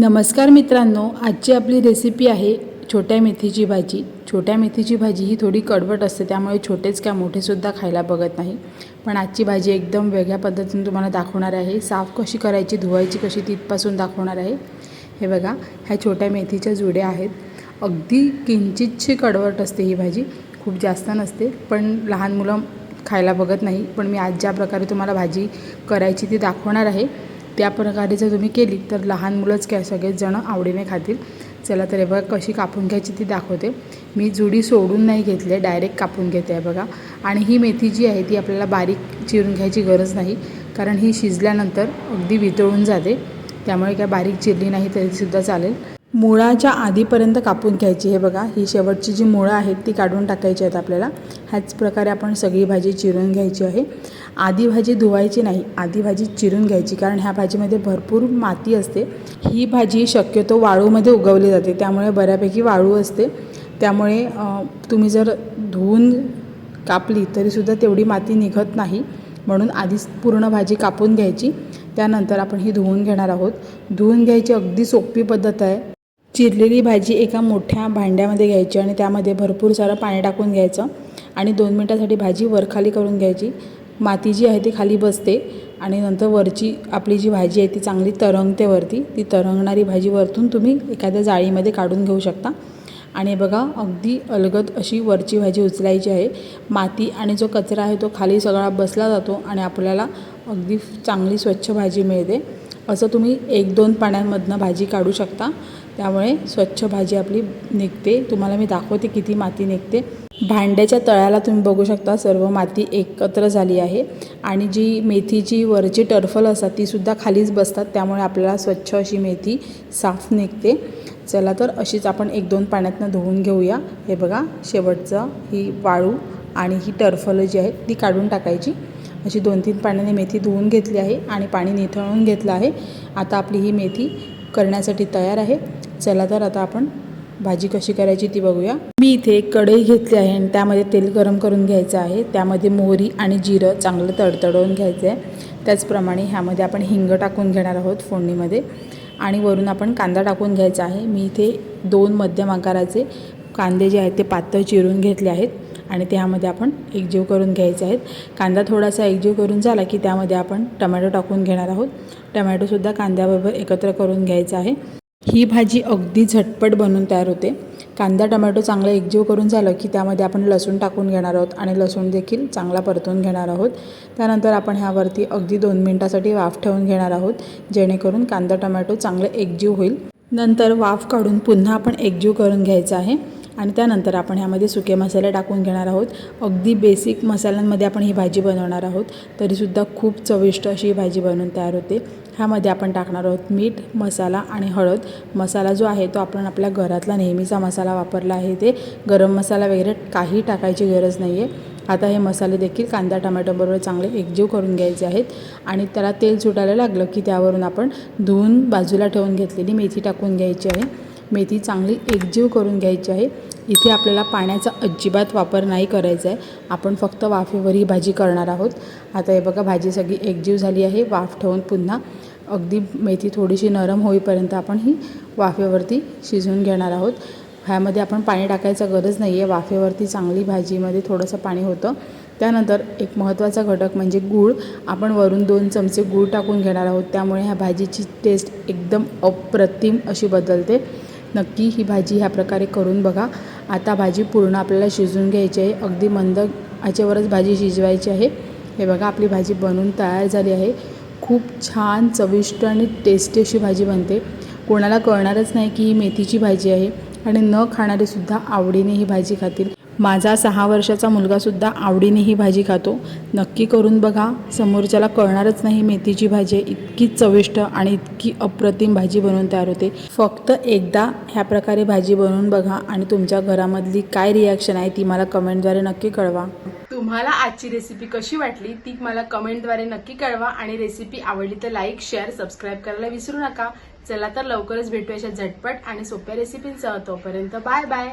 नमस्कार मित्रांनो आजची आपली रेसिपी आहे छोट्या मेथीची भाजी. छोट्या मेथीची भाजी ही थोडी कडवट असते त्यामुळे छोटेच काय मोठेसुद्धा खायला बघत नाही. पण आजची भाजी एकदम वेगळ्या पद्धतीने तुम्हाला दाखवणार आहे. साफ कशी करायची धुवायची कशी तिथपासून दाखवणार आहे. हे बघा ह्या छोट्या मेथीच्या जुड्या आहेत. अगदी किंचितशी कडवट असते ही भाजी. खूप जास्त नसते पण लहान मुलं खायला बघत नाही. पण मी आज ज्या प्रकारे तुम्हाला भाजी करायची ती दाखवणार आहे त्या प्रकारे जर तुम्ही केली तर लहान मुलंच काय सगळेच जणं आवडीने खातील. चला तर हे बघा कशी कापून घ्यायची ती दाखवते. मी जुडी सोडून नाही घेतली डायरेक्ट कापून घेते आहे बघा. आणि ही मेथी जी आहे ती आपल्याला बारीक चिरून घ्यायची गरज नाही कारण ही शिजल्यानंतर अगदी वितळून जाते. त्यामुळे काय बारीक चिरली नाही तरीसुद्धा चालेल. मुळाच्या आधीपर्यंत कापून घ्यायची. हे बघा ही शेवटची जी मुळं आहेत ती काढून टाकायची आहेत आपल्याला. ह्याच प्रकारे आपण सगळी भाजी चिरून घ्यायची आहे. आधी भाजी धुवायची नाही आधी भाजी चिरून घ्यायची कारण ह्या भाजीमध्ये भरपूर माती असते. ही भाजी शक्यतो वाळूमध्ये उगवली जाते त्यामुळे बऱ्यापैकी वाळू असते. त्यामुळे तुम्ही जर धुवून कापली तरीसुद्धा तेवढी माती निघत नाही. म्हणून आधीच पूर्ण भाजी कापून घ्यायची. त्यानंतर आपण ही धुवून घेणार आहोत. धुवून घ्यायची अगदी सोपी पद्धत आहे. चिरलेली भाजी एका मोठ्या भांड्यामध्ये घ्यायची आणि त्यामध्ये भरपूर सारं पाणी टाकून घ्यायचं. आणि दोन मिनटासाठी भाजी वरखाली करून घ्यायची. माती जी आहे ती खाली बसते आणि नंतर वरची आपली जी भाजी आहे ती चांगली तरंगते वरती. ती तरंगणारी भाजी वरतून तुम्ही एखाद्या जाळीमध्ये काढून घेऊ शकता. आणि बघा अगदी अलगद अशी वरची भाजी उचलायची आहे. माती आणि जो कचरा आहे तो खाली सगळा बसला जातो आणि आपल्याला अगदी चांगली स्वच्छ भाजी मिळते. असं तुम्ही एक दोन पाण्यामधनं भाजी काढू शकता. त्यामुळे स्वच्छ भाजी आपली निघते. तुम्हाला मी दाखवते किती माती निघते. भांड्याच्या तळ्याला तुम्ही बघू शकता सर्व माती एकत्र झाली आहे. आणि जी मेथीची वरची टरफल असतात तीसुद्धा खालीच बसतात. त्यामुळे आपल्याला स्वच्छ अशी मेथी साफ निघते. चला तर अशीच आपण एक दोन पाण्यातनं धुवून घेऊया. हे बघा शेवटचं ही वाळू आणि ही टरफलं जी आहेत ती काढून टाकायची. अशी दोन तीन पाण्याने मेथी धुवून घेतली आहे आणि पाणी निथळून घेतलं आहे. आता आपली ही मेथी करण्यासाठी तयार आहे. चला तर आता आपण भाजी कशी करायची ती बघूया. मी इथे एक कढई घेतली आहे आणि त्यामध्ये तेल गरम करून घ्यायचं आहे. त्यामध्ये मोहरी आणि जिरं चांगलं तडतडवून घ्यायचं आहे त्याचप्रमाणे ह्यामध्ये आपण हिंग टाकून घेणार आहोत फोडणीमध्ये. आणि वरून आपण कांदा टाकून घ्यायचा आहे. मी इथे दोन मध्यम आकाराचे कांदे जे आहेत ते पातळ चिरून घेतले आहेत. आणि त्यामध्ये आपण एकजीव करून घ्यायचे आहेत. कांदा थोडासा एकजीव करून झाला की त्यामध्ये आपण टमॅटो टाकून घेणार आहोत. टमॅटोसुद्धा कांद्याबरोबर एकत्र करून घ्यायचा आहे. ही भाजी अगदी झटपट बनून तयार होते. कांदा टमॅटो चांगलं एकजीव करून झालं की त्यामध्ये आपण लसूण टाकून घेणार आहोत आणि लसूण देखील चांगला परतून घेणार आहोत. त्यानंतर आपण ह्यावरती अगदी दोन मिनटासाठी वाफ ठेवून घेणार आहोत जेणेकरून कांदा टमॅटो चांगलं एकजीव होईल. नंतर वाफ काढून पुन्हा आपण एकजीव करून घ्यायचा आहे. आणि त्यानंतर आपण ह्यामध्ये सुके मसाले टाकून घेणार आहोत. अगदी बेसिक मसाल्यांमध्ये आपण ही भाजी बनवणार आहोत. तरीसुद्धा खूप चविष्ट अशी ही भाजी बनवून तयार होते. ह्यामध्ये आपण टाकणार आहोत मीठ मसाला आणि हळद. मसाला जो आहे तो आपण आपल्या घरातला नेहमीचा मसाला वापरला आहे ते गरम मसाला वगैरे काही टाकायची गरज नाही आहे आता हे मसाले देखील कांदा टमॅटोबरोबर चांगले एकजीव करून घ्यायचे आहेत. आणि त्याला तेल सुटायला लागलं की त्यावरून आपण धुवून बाजूला ठेवून घेतलेली मेथी टाकून घ्यायची आहे. मेथी चांगली एकजीव करून घ्यायची आहे. इथे आपल्याला पाण्याचा अजिबात वापर नाही करायचा आहे. आपण फक्त वाफेवर ही भाजी करणार आहोत. आता हे बघा भाजी सगळी एकजीव झाली आहे. वाफ ठेवून पुन्हा अगदी मेथी थोडीशी नरम होईपर्यंत आपण ही वाफेवरती शिजवून घेणार आहोत. ह्यामध्ये आपण पाणी टाकायचं गरज नाही आहे वाफेवरती चांगली भाजीमध्ये थोडंसं पाणी होतं. त्यानंतर एक महत्त्वाचा घटक म्हणजे गूळ. आपण वरून दोन चमचे गूळ टाकून घेणार आहोत. त्यामुळे ह्या भाजीची टेस्ट एकदम अप्रतिम अशी बदलते. नक्की ही भाजी ह्या प्रकारे करून बघा. आता भाजी पूर्ण आपल्याला शिजवून घ्यायची आहे. अगदी मंद याच्यावरच भाजी शिजवायची आहे. हे बघा आपली भाजी बनवून तयार झाली आहे. खूप छान चविष्ट आणि टेस्टी अशी भाजी बनते. कोणाला कळणारच नाही की ही मेथीची भाजी आहे. आणि न खाणारेसुद्धा आवडीने ही भाजी खातील. माझा सहा वर्षाचा मुलगासुद्धा आवडीने ही भाजी खातो. नक्की करून बघा. समोरच्याला कळणारच नाही मेथीची भाजी. आहे इतकी चविष्ट आणि इतकी अप्रतिम भाजी बनवून तयार होते. फक्त एकदा ह्या प्रकारे भाजी बनवून बघा आणि तुमच्या घरामधली काय रिॲक्शन आहे ती मला कमेंटद्वारे नक्की कळवा. तुम्हाला आजची रेसिपी कशी वाटली ती मला कमेंटद्वारे नक्की कळवा आणि रेसिपी आवडली तर लाईक शेअर सबस्क्राईब करायला विसरू नका. चला तर लवकरच भेटू अशा झटपट आणि सोप्या रेसिपींसह तोपर्यंत बाय बाय